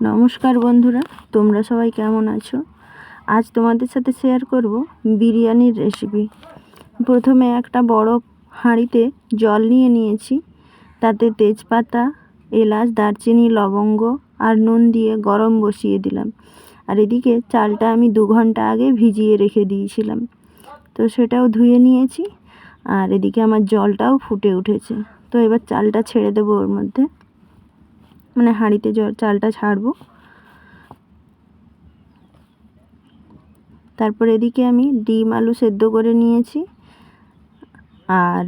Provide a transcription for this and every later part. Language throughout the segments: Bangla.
নমস্কার বন্ধুরা, তোমরা সবাই কেমন আছো? আজ তোমাদের সাথে শেয়ার করব বিরিয়ানির রেসিপি প্রথমে একটা বড় হাঁড়িতে জল নিয়ে নিয়েছি। তাতে তেজপাতা, এলাচ, দারচিনি, লবঙ্গ আর নুন দিয়ে গরম বসিয়ে দিলাম। আর এদিকে চালটা আমি দু ঘণ্টা আগে ভিজিয়ে রেখে দিয়েছিলাম। তো সেটাও ধুয়ে নিয়েছি। আর এদিকে আমার জলটাও ফুটে উঠেছে। তো এবার চালটা ছেড়ে দেবো ওর মধ্যে। মানে হাঁড়িতে চালটা ছাড়বো। তারপর এদিকে আমি ডিম আলু সেদ্ধ করে নিয়েছি আর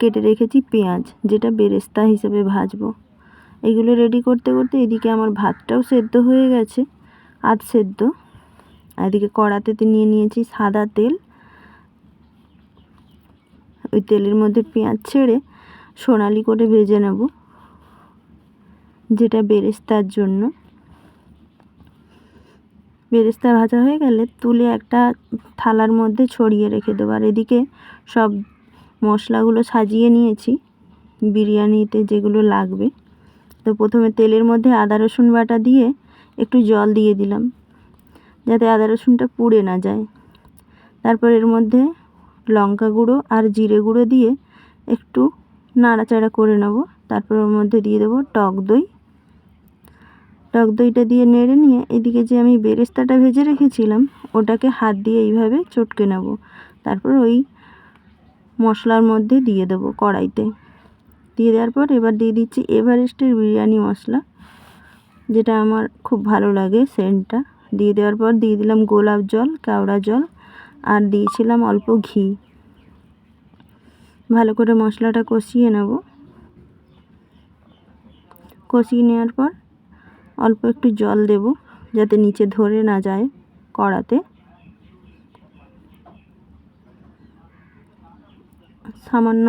কেটে রেখেছি পেঁয়াজ, যেটা বেরেস্তা হিসেবে ভাজবো। এগুলো রেডি করতে করতে এদিকে আমার ভাতটাও সেদ্ধ হয়ে গেছে, আধ সেদ্ধ। এদিকে কড়াতে নিয়ে নিয়েছি সাদা তেল। ওই তেলের মধ্যে পেঁয়াজ ছেড়ে সোনালি করে ভেজে নেব। যেটা বেরেস্তার জন্য। বেরেস্তা ভাজা হয়ে গেলে তুলে একটা থালার মধ্যে ছড়িয়ে রেখে দেবো। আর এদিকে সব মশলাগুলো সাজিয়ে নিয়েছি বিরিয়ানিতে যেগুলো লাগবে। তো প্রথমে তেলের মধ্যে আদা, রসুন বাটা দিয়ে একটু জল দিয়ে দিলাম, যাতে আদা, রসুনটা পুড়ে না যায়। তারপর এর মধ্যে লঙ্কা গুঁড়ো আর জিরে গুঁড়ো দিয়ে একটু নাড়াচাড়া করে নেব। তারপর ওর মধ্যে দিয়ে দেবো টক দই। টক দইটা দিয়ে নেড়ে নিয়ে এদিকে যে আমি বেরেস্তাটা ভেজে রেখেছিলাম, ওটাকে হাত দিয়ে এইভাবে চটকে নেব। তারপর ওই মশলার মধ্যে দিয়ে দেবো কড়াইতে। দিয়ে দেওয়ার পর এবার দিয়ে দিচ্ছি এভারেস্টের বিরিয়ানি মশলা, যেটা আমার খুব ভালো লাগে সেন্টটা। দিয়ে দেওয়ার পর দিয়ে দিলাম গোলাপ জল, কেওড়া জল, আর দিয়েছিলাম অল্প ঘি। ভালো করে মশলাটা কষিয়ে নেব। কষিয়ে নেওয়ার পর অল্প একটু জল দেব যাতে নিচে ধরে না যায় কড়াতে। সামান্য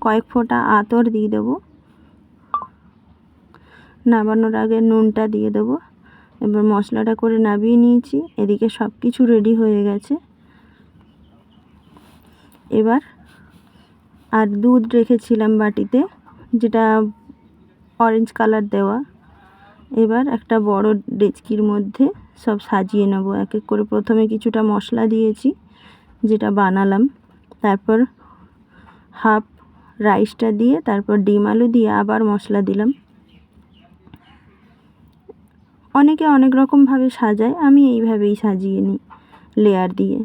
কয়েক ফোঁটা আতর দিয়ে দেবো। নামানোর আগে নুনটা দিয়ে দেবো। এবার মশলাটা করে নামিয়ে নিয়েছি। এদিকে সব কিছু রেডি হয়ে গেছে। এবার আর দুধ রেখেছিলাম বাটিতে, যেটা অরেঞ্জ কালার দেওয়া। এবার একটা বড় ডেচকির মধ্যে সব সাজিয়ে নেব। এক এক করে প্রথমে কিছুটা মশলা দিয়েছি, যেটা বানালাম। তারপর হাফ রাইসটা দিয়ে, তারপর ডিম আলু দিয়ে আবার মশলা দিলাম। অনেকে অনেক রকমভাবে সাজায়, আমি এইভাবেই সাজিয়ে নিই লেয়ার দিয়ে।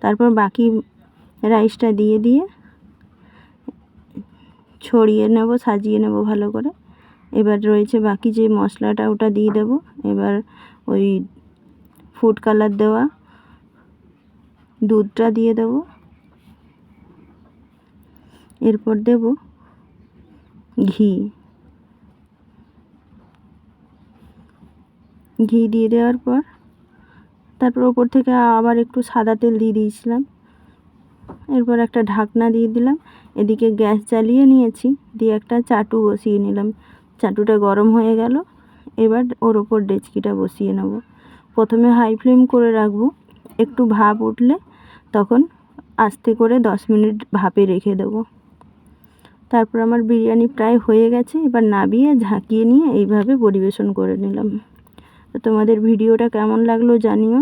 তারপর বাকি রাইসটা দিয়ে দিয়ে ছড়িয়ে নেব, সাজিয়ে নেব ভালো করে। এবার রয়েছে বাকি যে মশলাটা ওটা দিয়ে দেব। এবার ওই ফুড কালার দেওয়া দুধটা দিয়ে দেব। এরপর দেব ঘি। ঘি দিয়ে দেওয়ার পর তারপর ওপর থেকে আবার একটু সাদা তেল দিয়ে দিয়েছিলাম। এরপর একটা ঢাকনা দিয়ে দিলাম, এদিকে গ্যাস জ্বালিয়ে নিয়েছি, দিয়ে একটা চাটু বসিয়ে নিলাম। চাটুটা গরম হয়ে গেল, এবার ওর ওপর ডেচকিটা বসিয়ে নেব। প্রথমে হাই ফ্লেম করে রাখব, একটু ভাপ উঠলে তখন আস্তে করে দশ মিনিট ভাপে রেখে দেবো। তারপর আমার বিরিয়ানি প্রায় হয়ে গেছে, এবার নাবিয়ে ঝাঁকিয়ে নিয়ে এইভাবে পরিবেশন করে নিলাম। তো তোমাদের ভিডিওটা কেমন লাগল জানিও,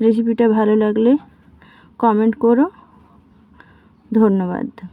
রেসিপিটা ভালো লাগলে কমেন্ট করো। ধন্যবাদ।